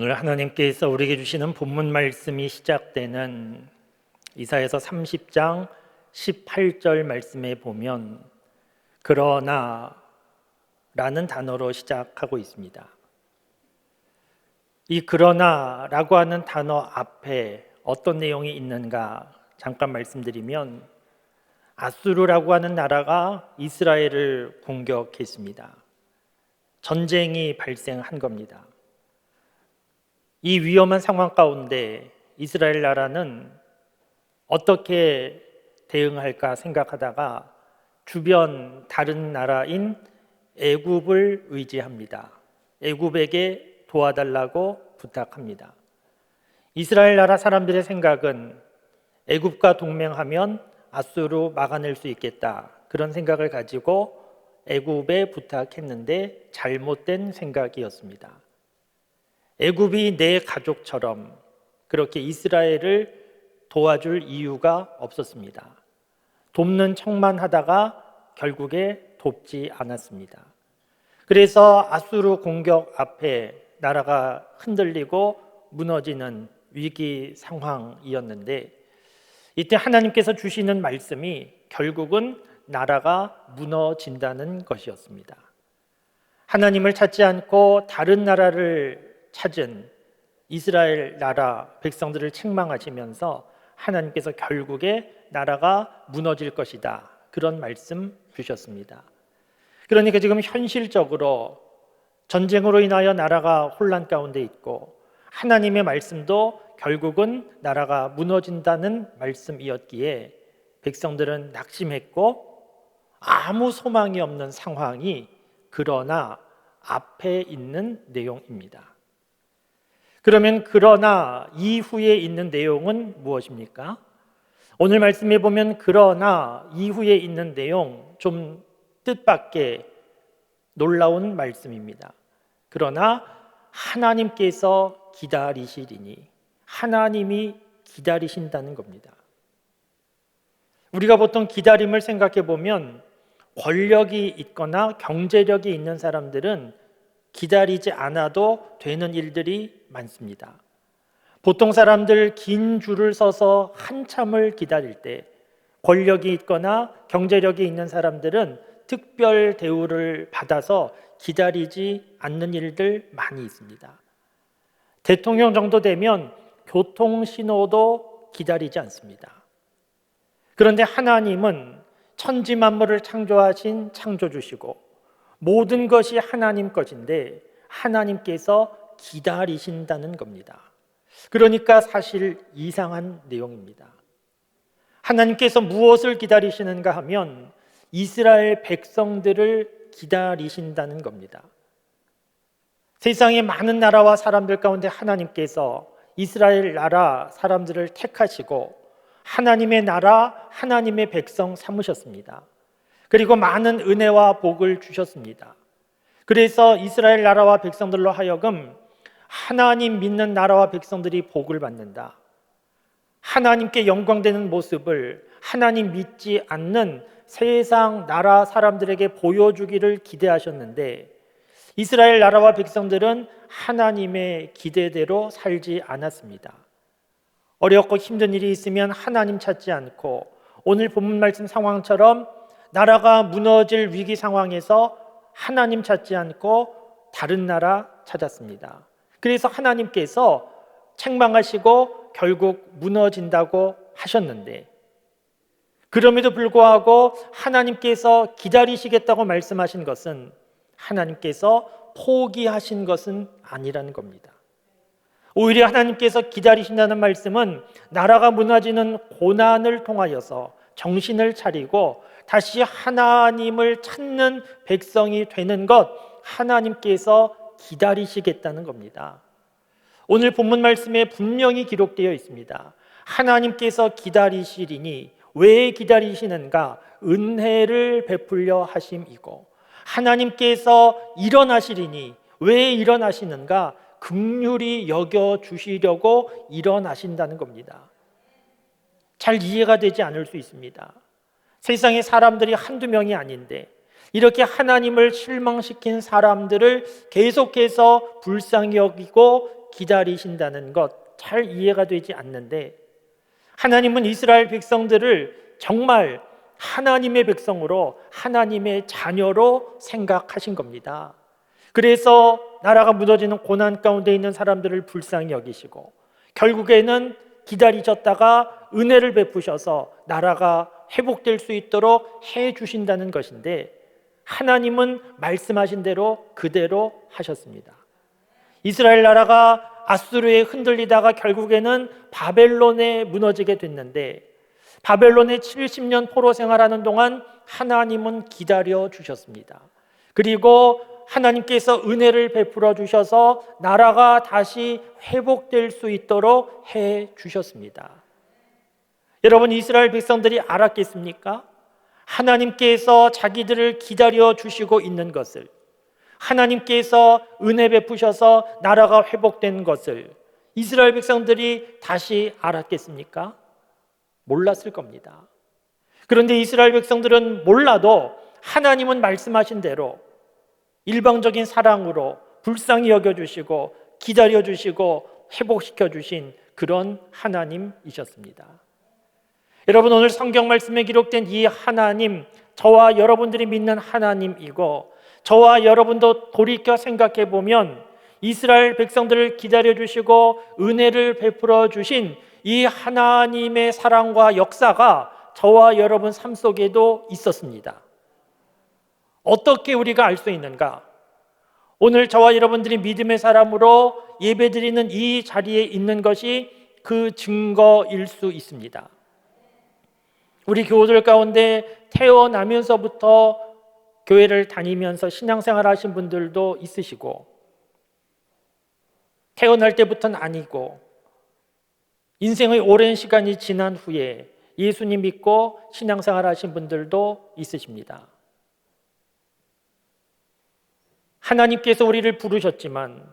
오늘 하나님께서 우리에게 주시는 본문 말씀이 시작되는 이사에서 30장 18절 말씀에 보면 그러나 라는 단어로 시작하고 있습니다. 이 그러나라고 하는 단어 앞에 어떤 내용이 있는가 잠깐 말씀드리면 아수르라고 하는 나라가 이스라엘을 공격했습니다. 전쟁이 발생한 겁니다. 이 위험한 상황 가운데 이스라엘 나라는 어떻게 대응할까 생각하다가 주변 다른 나라인 애굽을 의지합니다. 애굽에게 도와달라고 부탁합니다. 이스라엘 나라 사람들의 생각은 애굽과 동맹하면 아수르 막아낼 수 있겠다. 그런 생각을 가지고 애굽에 부탁했는데 잘못된 생각이었습니다. 애굽이 내 가족처럼 그렇게 이스라엘을 도와줄 이유가 없었습니다. 돕는 척만 하다가 결국에 돕지 않았습니다. 그래서 아수르 공격 앞에 나라가 흔들리고 무너지는 위기 상황이었는데 이때 하나님께서 주시는 말씀이 결국은 나라가 무너진다는 것이었습니다. 하나님을 찾지 않고 다른 나라를 찾은 이스라엘 나라 백성들을 책망하시면서 하나님께서 결국에 나라가 무너질 것이다. 그런 말씀 주셨습니다. 그러니까 지금 현실적으로 전쟁으로 인하여 나라가 혼란 가운데 있고 하나님의 말씀도 결국은 나라가 무너진다는 말씀이었기에 백성들은 낙심했고 아무 소망이 없는 상황이 그러나 앞에 있는 내용입니다. 그러면 그러나 이후에 있는 내용은 무엇입니까? 오늘 말씀에 보면 그러나 이후에 있는 내용 좀 뜻밖의 놀라운 말씀입니다. 그러나 하나님께서 기다리시리니 하나님이 기다리신다는 겁니다. 우리가 보통 기다림을 생각해 보면 권력이 있거나 경제력이 있는 사람들은 기다리지 않아도 되는 일들이 많습니다. 보통 사람들 긴 줄을 서서 한참을 기다릴 때 권력이 있거나 경제력이 있는 사람들은 특별 대우를 받아서 기다리지 않는 일들 많이 있습니다. 대통령 정도 되면 교통 신호도 기다리지 않습니다. 그런데 하나님은 천지 만물을 창조하신 창조주시고 모든 것이 하나님 것인데 하나님께서 기다리신다는 겁니다. 그러니까 사실 이상한 내용입니다. 하나님께서 무엇을 기다리시는가 하면 이스라엘 백성들을 기다리신다는 겁니다. 세상의 많은 나라와 사람들 가운데 하나님께서 이스라엘 나라 사람들을 택하시고 하나님의 나라, 하나님의 백성 삼으셨습니다. 그리고 많은 은혜와 복을 주셨습니다. 그래서 이스라엘 나라와 백성들로 하여금 하나님 믿는 나라와 백성들이 복을 받는다. 하나님께 영광되는 모습을 하나님 믿지 않는 세상 나라 사람들에게 보여주기를 기대하셨는데 이스라엘 나라와 백성들은 하나님의 기대대로 살지 않았습니다. 어렵고 힘든 일이 있으면 하나님 찾지 않고 오늘 본문 말씀 상황처럼 나라가 무너질 위기 상황에서 하나님 찾지 않고 다른 나라 찾았습니다. 그래서 하나님께서 책망하시고 결국 무너진다고 하셨는데 그럼에도 불구하고 하나님께서 기다리시겠다고 말씀하신 것은 하나님께서 포기하신 것은 아니라는 겁니다. 오히려 하나님께서 기다리신다는 말씀은 나라가 무너지는 고난을 통하여서 정신을 차리고 다시 하나님을 찾는 백성이 되는 것 하나님께서 기다리시겠다는 겁니다. 오늘 본문 말씀에 분명히 기록되어 있습니다. 하나님께서 기다리시리니 왜 기다리시는가? 은혜를 베풀려 하심이고 하나님께서 일어나시리니 왜 일어나시는가? 극률이 여겨 주시려고 일어나신다는 겁니다. 잘 이해가 되지 않을 수 있습니다. 세상에 사람들이 한두 명이 아닌데 이렇게 하나님을 실망시킨 사람들을 계속해서 불쌍히 여기고 기다리신다는 것 잘 이해가 되지 않는데 하나님은 이스라엘 백성들을 정말 하나님의 백성으로 하나님의 자녀로 생각하신 겁니다. 그래서 나라가 무너지는 고난 가운데 있는 사람들을 불쌍히 여기시고 결국에는 기다리셨다가 은혜를 베푸셔서 나라가 회복될 수 있도록 해 주신다는 것인데 하나님은 말씀하신 대로 그대로 하셨습니다. 이스라엘 나라가 아수르에 흔들리다가 결국에는 바벨론에 무너지게 됐는데 바벨론에 70년 포로 생활하는 동안 하나님은 기다려 주셨습니다. 그리고 하나님께서 은혜를 베풀어 주셔서 나라가 다시 회복될 수 있도록 해 주셨습니다. 여러분 이스라엘 백성들이 알았겠습니까? 하나님께서 자기들을 기다려 주시고 있는 것을 하나님께서 은혜 베푸셔서 나라가 회복된 것을 이스라엘 백성들이 다시 알았겠습니까? 몰랐을 겁니다. 그런데 이스라엘 백성들은 몰라도 하나님은 말씀하신 대로 일방적인 사랑으로 불쌍히 여겨주시고 기다려주시고 회복시켜주신 그런 하나님이셨습니다. 여러분, 오늘 성경 말씀에 기록된 이 하나님, 저와 여러분들이 믿는 하나님이고, 저와 여러분도 돌이켜 생각해 보면 이스라엘 백성들을 기다려 주시고 은혜를 베풀어 주신 이 하나님의 사랑과 역사가 저와 여러분 삶 속에도 있었습니다. 어떻게 우리가 알 수 있는가? 오늘 저와 여러분들이 믿음의 사람으로 예배드리는 이 자리에 있는 것이 그 증거일 수 있습니다. 우리 교우들 가운데 태어나면서부터 교회를 다니면서 신앙생활 하신 분들도 있으시고 태어날 때부터는 아니고 인생의 오랜 시간이 지난 후에 예수님 믿고 신앙생활 하신 분들도 있으십니다. 하나님께서 우리를 부르셨지만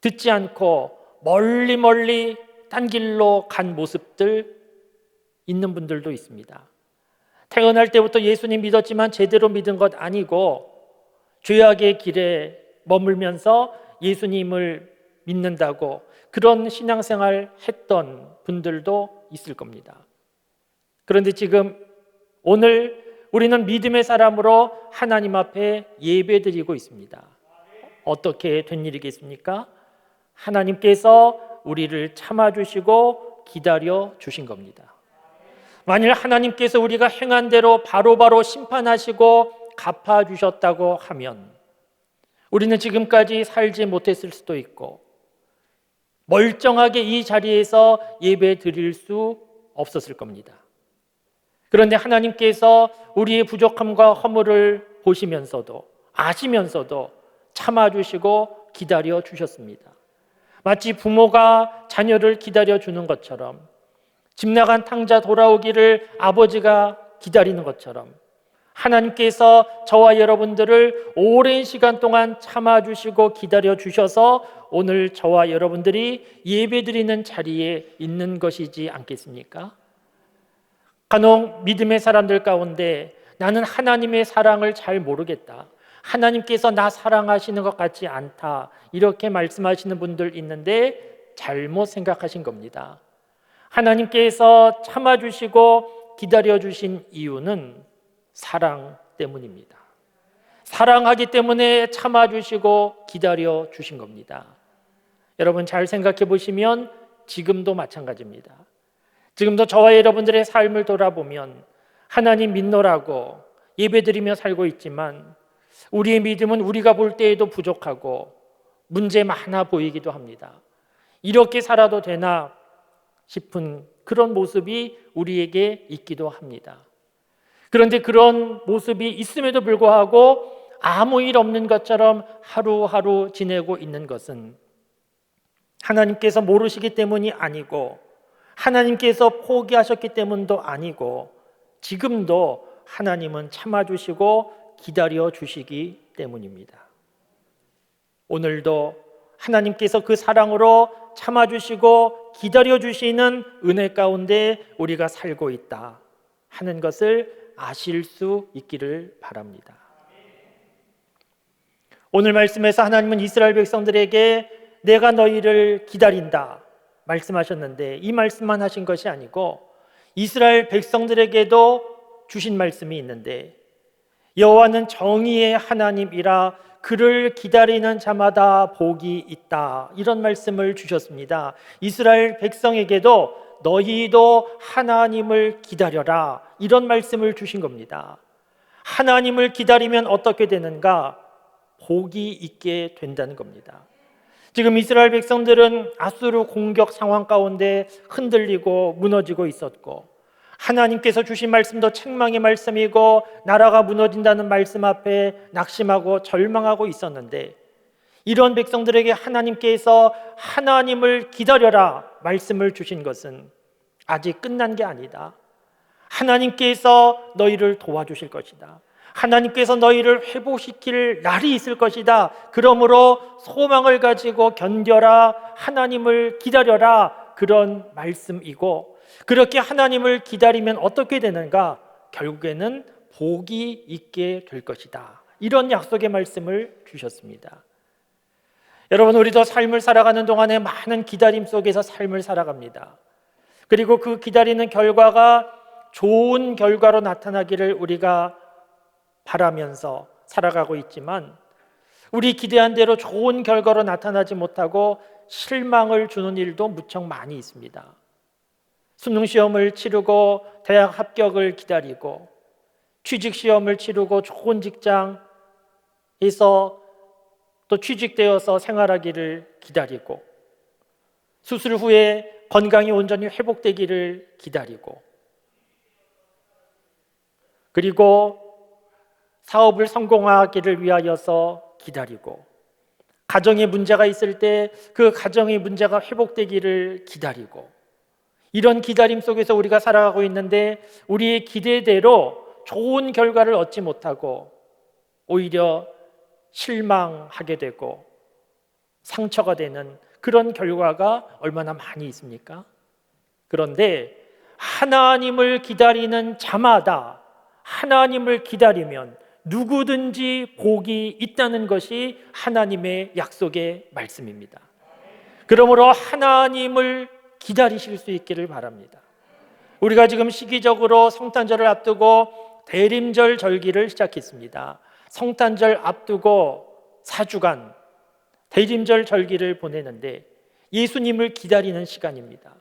듣지 않고 멀리 멀리 딴 길로 간 모습들 있는 분들도 있습니다. 태어날 때부터 예수님 믿었지만 제대로 믿은 것 아니고 죄악의 길에 머물면서 예수님을 믿는다고 그런 신앙생활 했던 분들도 있을 겁니다. 그런데 지금 오늘 우리는 믿음의 사람으로 하나님 앞에 예배드리고 있습니다. 어떻게 된 일이겠습니까? 하나님께서 우리를 참아주시고 기다려 주신 겁니다. 만일 하나님께서 우리가 행한 대로 바로바로 바로 심판하시고 갚아주셨다고 하면 우리는 지금까지 살지 못했을 수도 있고 멀쩡하게 이 자리에서 예배 드릴 수 없었을 겁니다. 그런데 하나님께서 우리의 부족함과 허물을 보시면서도 아시면서도 참아주시고 기다려 주셨습니다. 마치 부모가 자녀를 기다려 주는 것처럼 집 나간 탕자 돌아오기를 아버지가 기다리는 것처럼 하나님께서 저와 여러분들을 오랜 시간 동안 참아주시고 기다려 주셔서 오늘 저와 여러분들이 예배드리는 자리에 있는 것이지 않겠습니까? 간혹 믿음의 사람들 가운데 나는 하나님의 사랑을 잘 모르겠다. 하나님께서 나 사랑하시는 것 같지 않다. 이렇게 말씀하시는 분들 있는데 잘못 생각하신 겁니다. 하나님께서 참아주시고 기다려주신 이유는 사랑 때문입니다. 사랑하기 때문에 참아주시고 기다려주신 겁니다. 여러분 잘 생각해 보시면 지금도 마찬가지입니다. 지금도 저와 여러분들의 삶을 돌아보면 하나님 믿노라고 예배드리며 살고 있지만 우리의 믿음은 우리가 볼 때에도 부족하고 문제 많아 보이기도 합니다. 이렇게 살아도 되나 싶은 그런 모습이 우리에게 있기도 합니다. 그런데 그런 모습이 있음에도 불구하고 아무 일 없는 것처럼 하루하루 지내고 있는 것은 하나님께서 모르시기 때문이 아니고 하나님께서 포기하셨기 때문도 아니고 지금도 하나님은 참아주시고 기다려 주시기 때문입니다. 오늘도 하나님께서 그 사랑으로 참아주시고 기다려 주시는 은혜 가운데 우리가 살고 있다 하는 것을 아실 수 있기를 바랍니다. 오늘 말씀에서 하나님은 이스라엘 백성들에게 내가 너희를 기다린다 말씀하셨는데 이 말씀만 하신 것이 아니고 이스라엘 백성들에게도 주신 말씀이 있는데 여호와는 정의의 하나님이라 그를 기다리는 자마다 복이 있다. 이런 말씀을 주셨습니다. 이스라엘 백성에게도 너희도 하나님을 기다려라. 이런 말씀을 주신 겁니다. 하나님을 기다리면 어떻게 되는가? 복이 있게 된다는 겁니다. 지금 이스라엘 백성들은 아수르 공격 상황 가운데 흔들리고 무너지고 있었고 하나님께서 주신 말씀도 책망의 말씀이고 나라가 무너진다는 말씀 앞에 낙심하고 절망하고 있었는데 이런 백성들에게 하나님께서 하나님을 기다려라 말씀을 주신 것은 아직 끝난 게 아니다. 하나님께서 너희를 도와주실 것이다. 하나님께서 너희를 회복시킬 날이 있을 것이다. 그러므로 소망을 가지고 견뎌라. 하나님을 기다려라. 그런 말씀이고 그렇게 하나님을 기다리면 어떻게 되는가? 결국에는 복이 있게 될 것이다. 이런 약속의 말씀을 주셨습니다. 여러분, 우리도 삶을 살아가는 동안에 많은 기다림 속에서 삶을 살아갑니다. 그리고 그 기다리는 결과가 좋은 결과로 나타나기를 우리가 바라면서 살아가고 있지만 우리 기대한 대로 좋은 결과로 나타나지 못하고 실망을 주는 일도 무척 많이 있습니다. 수능 시험을 치르고 대학 합격을 기다리고 취직 시험을 치르고 좋은 직장에서 또 취직되어서 생활하기를 기다리고 수술 후에 건강이 온전히 회복되기를 기다리고 그리고 사업을 성공하기를 위하여서 기다리고 가정에 문제가 있을 때 그 가정의 문제가 회복되기를 기다리고 이런 기다림 속에서 우리가 살아가고 있는데 우리의 기대대로 좋은 결과를 얻지 못하고 오히려 실망하게 되고 상처가 되는 그런 결과가 얼마나 많이 있습니까? 그런데 하나님을 기다리는 자마다 하나님을 기다리면 누구든지 복이 있다는 것이 하나님의 약속의 말씀입니다. 그러므로 하나님을 기다리실 수 있기를 바랍니다. 우리가 지금 시기적으로 성탄절을 앞두고 대림절 절기를 시작했습니다. 성탄절 앞두고 4주간 대림절 절기를 보내는데 예수님을 기다리는 시간입니다.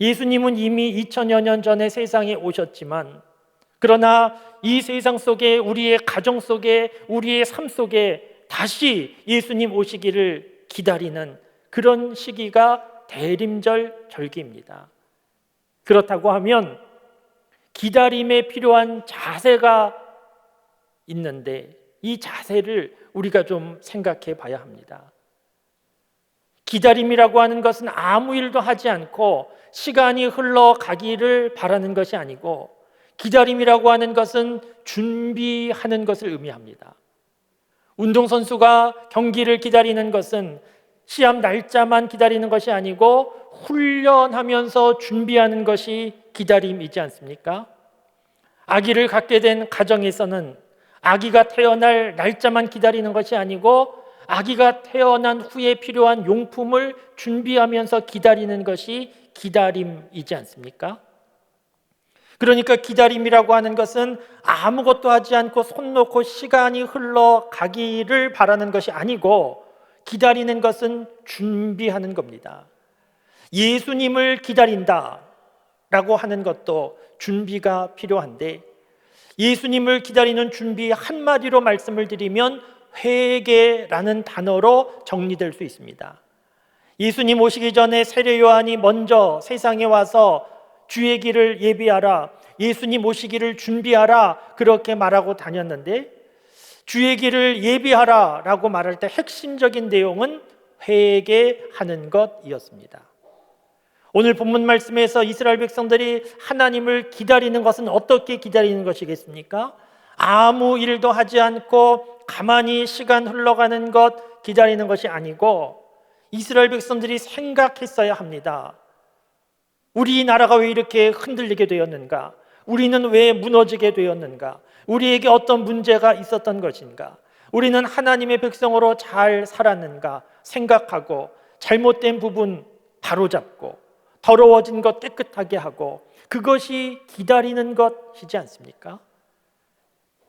예수님은 이미 2000여 년 전에 세상에 오셨지만 그러나 이 세상 속에 우리의 가정 속에 우리의 삶 속에 다시 예수님 오시기를 기다리는 그런 시기가 대림절 절기입니다. 그렇다고 하면 기다림에 필요한 자세가 있는데 이 자세를 우리가 좀 생각해 봐야 합니다. 기다림이라고 하는 것은 아무 일도 하지 않고 시간이 흘러가기를 바라는 것이 아니고 기다림이라고 하는 것은 준비하는 것을 의미합니다. 운동선수가 경기를 기다리는 것은 시합 날짜만 기다리는 것이 아니고 훈련하면서 준비하는 것이 기다림이지 않습니까? 아기를 갖게 된 가정에서는 아기가 태어날 날짜만 기다리는 것이 아니고 아기가 태어난 후에 필요한 용품을 준비하면서 기다리는 것이 기다림이지 않습니까? 그러니까 기다림이라고 하는 것은 아무것도 하지 않고 손 놓고 시간이 흘러가기를 바라는 것이 아니고 기다리는 것은 준비하는 겁니다. 예수님을 기다린다 라고 하는 것도 준비가 필요한데 예수님을 기다리는 준비 한마디로 말씀을 드리면 회개라는 단어로 정리될 수 있습니다. 예수님 오시기 전에 세례 요한이 먼저 세상에 와서 주의 길을 예비하라. 예수님 오시기를 준비하라. 그렇게 말하고 다녔는데 주의 길을 예비하라 라고 말할 때 핵심적인 내용은 회개하는 것이었습니다. 오늘 본문 말씀에서 이스라엘 백성들이 하나님을 기다리는 것은 어떻게 기다리는 것이겠습니까? 아무 일도 하지 않고 가만히 시간 흘러가는 것 기다리는 것이 아니고 이스라엘 백성들이 생각했어야 합니다. 우리나라가 왜 이렇게 흔들리게 되었는가? 우리는 왜 무너지게 되었는가? 우리에게 어떤 문제가 있었던 것인가? 우리는 하나님의 백성으로 잘 살았는가 생각하고 잘못된 부분 바로잡고 더러워진 것 깨끗하게 하고 그것이 기다리는 것이지 않습니까?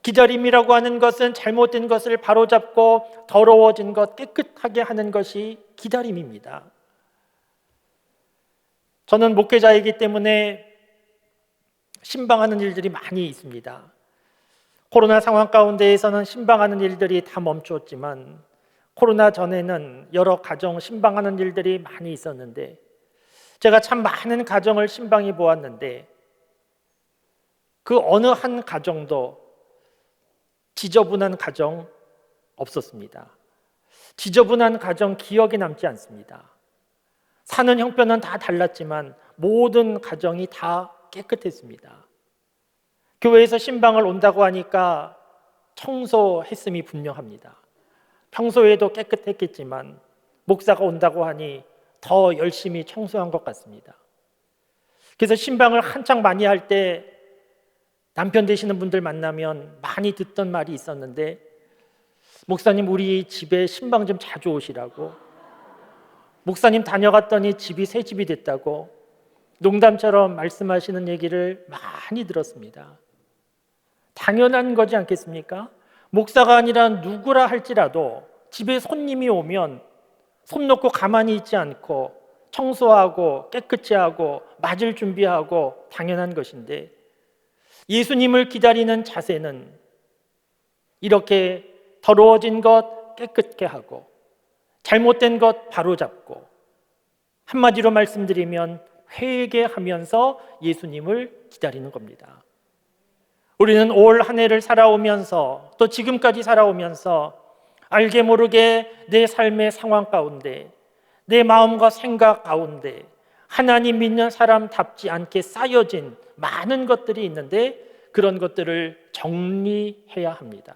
기다림이라고 하는 것은 잘못된 것을 바로잡고 더러워진 것 깨끗하게 하는 것이 기다림입니다. 저는 목회자이기 때문에 신방하는 일들이 많이 있습니다. 코로나 상황 가운데에서는 신방하는 일들이 다 멈추었지만 코로나 전에는 여러 가정 신방하는 일들이 많이 있었는데 제가 참 많은 가정을 신방해 보았는데 그 어느 한 가정도 지저분한 가정 없었습니다. 지저분한 가정 기억에 남지 않습니다. 사는 형편은 다 달랐지만 모든 가정이 다 깨끗했습니다. 교회에서 신방을 온다고 하니까 청소했음이 분명합니다. 평소에도 깨끗했겠지만 목사가 온다고 하니 더 열심히 청소한 것 같습니다. 그래서 신방을 한창 많이 할 때 남편 되시는 분들 만나면 많이 듣던 말이 있었는데 목사님 우리 집에 신방 좀 자주 오시라고 목사님 다녀갔더니 집이 새 집이 됐다고 농담처럼 말씀하시는 얘기를 많이 들었습니다. 당연한 거지 않겠습니까? 목사가 아니라 누구라 할지라도 집에 손님이 오면 손 놓고 가만히 있지 않고 청소하고 깨끗이 하고 맞을 준비하고 당연한 것인데 예수님을 기다리는 자세는 이렇게 더러워진 것 깨끗게 하고 잘못된 것 바로잡고 한마디로 말씀드리면 회개하면서 예수님을 기다리는 겁니다. 우리는 올 한 해를 살아오면서 또 지금까지 살아오면서 알게 모르게 내 삶의 상황 가운데 내 마음과 생각 가운데 하나님 믿는 사람답지 않게 쌓여진 많은 것들이 있는데 그런 것들을 정리해야 합니다.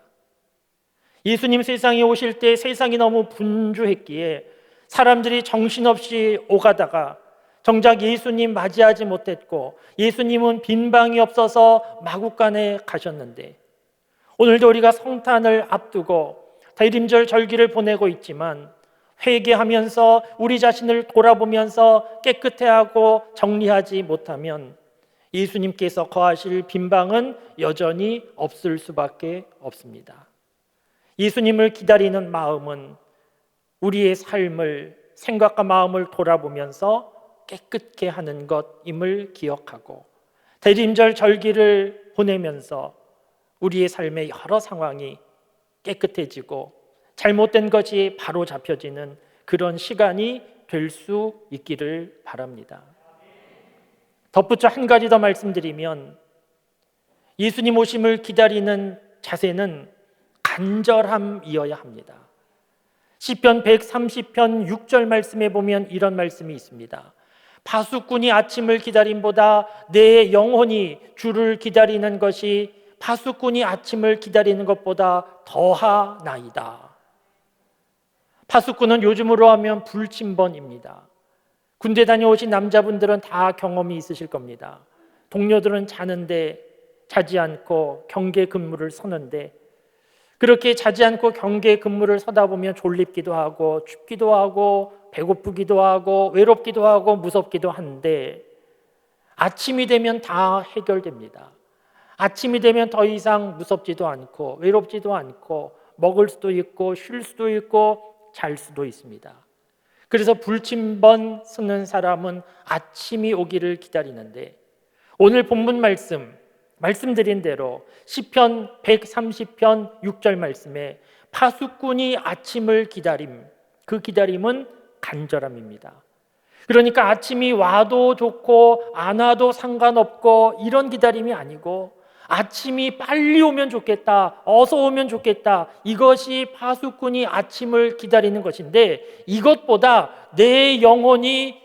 예수님 세상에 오실 때 세상이 너무 분주했기에 사람들이 정신없이 오가다가 정작 예수님 맞이하지 못했고 예수님은 빈 방이 없어서 마국간에 가셨는데 오늘도 우리가 성탄을 앞두고 대림절 절기를 보내고 있지만 회개하면서 우리 자신을 돌아보면서 깨끗해하고 정리하지 못하면 예수님께서 거하실 빈 방은 여전히 없을 수밖에 없습니다. 예수님을 기다리는 마음은 우리의 삶을 생각과 마음을 돌아보면서 깨끗게 하는 것임을 기억하고 대림절 절기를 보내면서 우리의 삶의 여러 상황이 깨끗해지고 잘못된 것이 바로 잡혀지는 그런 시간이 될 수 있기를 바랍니다. 덧붙여 한 가지 더 말씀드리면 예수님 오심을 기다리는 자세는 간절함이어야 합니다. 시편 130편 6절 말씀에 보면 이런 말씀이 있습니다. 파수꾼이 아침을 기다림보다 내 영혼이 주를 기다리는 것이 파수꾼이 아침을 기다리는 것보다 더하나이다. 파수꾼은 요즘으로 하면 불침번입니다. 군대 다녀오신 남자분들은 다 경험이 있으실 겁니다. 동료들은 자는데 자지 않고 경계 근무를 서는데 그렇게 자지 않고 경계 근무를 서다 보면 졸립기도 하고 춥기도 하고 배고프기도 하고 외롭기도 하고 무섭기도 한데 아침이 되면 다 해결됩니다. 아침이 되면 더 이상 무섭지도 않고 외롭지도 않고 먹을 수도 있고 쉴 수도 있고 잘 수도 있습니다. 그래서 불침번 쓰는 사람은 아침이 오기를 기다리는데 오늘 본문 말씀 말씀드린 대로 시편 130편 6절 말씀에 파수꾼이 아침을 기다림 그 기다림은 간절함입니다. 그러니까 아침이 와도 좋고 안 와도 상관없고 이런 기다림이 아니고 아침이 빨리 오면 좋겠다. 어서 오면 좋겠다. 이것이 파수꾼이 아침을 기다리는 것인데 이것보다 내 영혼이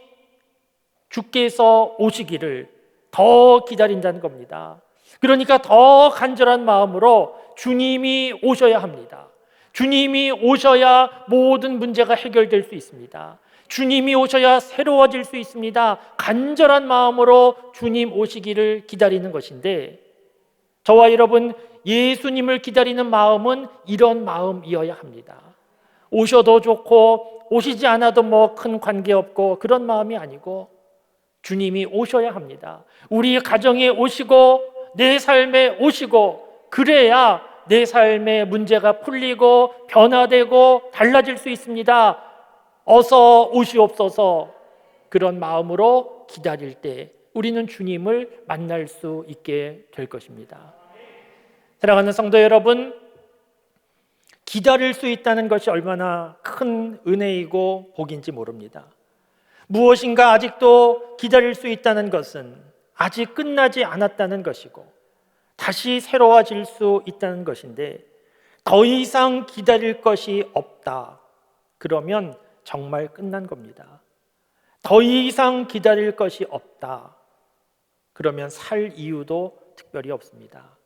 주께서 오시기를 더 기다린다는 겁니다. 그러니까 더 간절한 마음으로 주님이 오셔야 합니다. 주님이 오셔야 모든 문제가 해결될 수 있습니다. 주님이 오셔야 새로워질 수 있습니다. 간절한 마음으로 주님 오시기를 기다리는 것인데 저와 여러분 예수님을 기다리는 마음은 이런 마음이어야 합니다. 오셔도 좋고 오시지 않아도 뭐 큰 관계 없고 그런 마음이 아니고 주님이 오셔야 합니다. 우리 가정에 오시고 내 삶에 오시고 그래야 내 삶의 문제가 풀리고 변화되고 달라질 수 있습니다. 어서 오시옵소서 그런 마음으로 기다릴 때 우리는 주님을 만날 수 있게 될 것입니다. 사랑하는 성도 여러분, 기다릴 수 있다는 것이 얼마나 큰 은혜이고 복인지 모릅니다. 무엇인가 아직도 기다릴 수 있다는 것은 아직 끝나지 않았다는 것이고 다시 새로워질 수 있다는 것인데 더 이상 기다릴 것이 없다. 그러면 정말 끝난 겁니다. 더 이상 기다릴 것이 없다. 그러면 살 이유도 특별히 없습니다.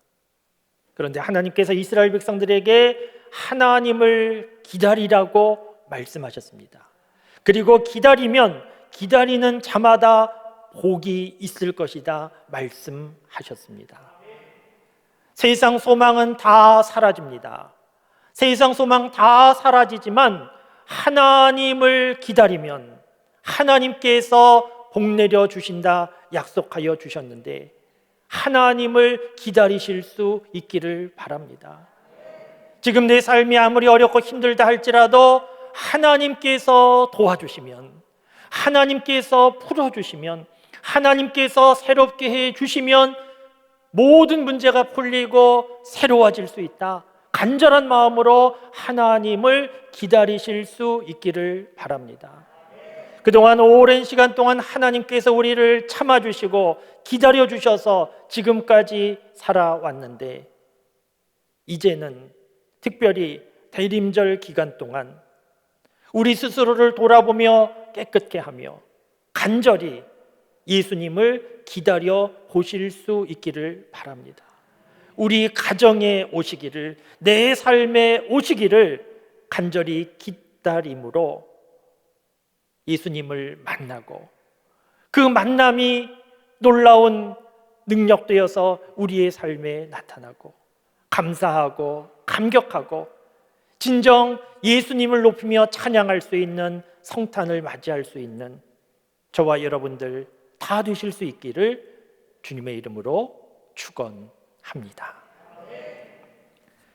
그런데 하나님께서 이스라엘 백성들에게 하나님을 기다리라고 말씀하셨습니다. 그리고 기다리면 기다리는 자마다 복이 있을 것이다 말씀하셨습니다. 세상 소망은 다 사라집니다. 세상 소망 다 사라지지만 하나님을 기다리면 하나님께서 복 내려 주신다 약속하여 주셨는데 하나님을 기다리실 수 있기를 바랍니다. 지금 내 삶이 아무리 어렵고 힘들다 할지라도 하나님께서 도와주시면 하나님께서 풀어주시면 하나님께서 새롭게 해 주시면 모든 문제가 풀리고 새로워질 수 있다. 간절한 마음으로 하나님을 기다리실 수 있기를 바랍니다. 그동안 오랜 시간 동안 하나님께서 우리를 참아주시고 기다려주셔서 지금까지 살아왔는데, 이제는 특별히 대림절 기간 동안 우리 스스로를 돌아보며 깨끗게 하며 간절히 예수님을 기다려 보실 수 있기를 바랍니다. 우리 가정에 오시기를, 내 삶에 오시기를 간절히 기다림으로 예수님을 만나고 그 만남이 놀라운 능력되어서 우리의 삶에 나타나고 감사하고 감격하고 진정 예수님을 높이며 찬양할 수 있는 성탄을 맞이할 수 있는 저와 여러분들 다 되실 수 있기를 주님의 이름으로 축원합니다.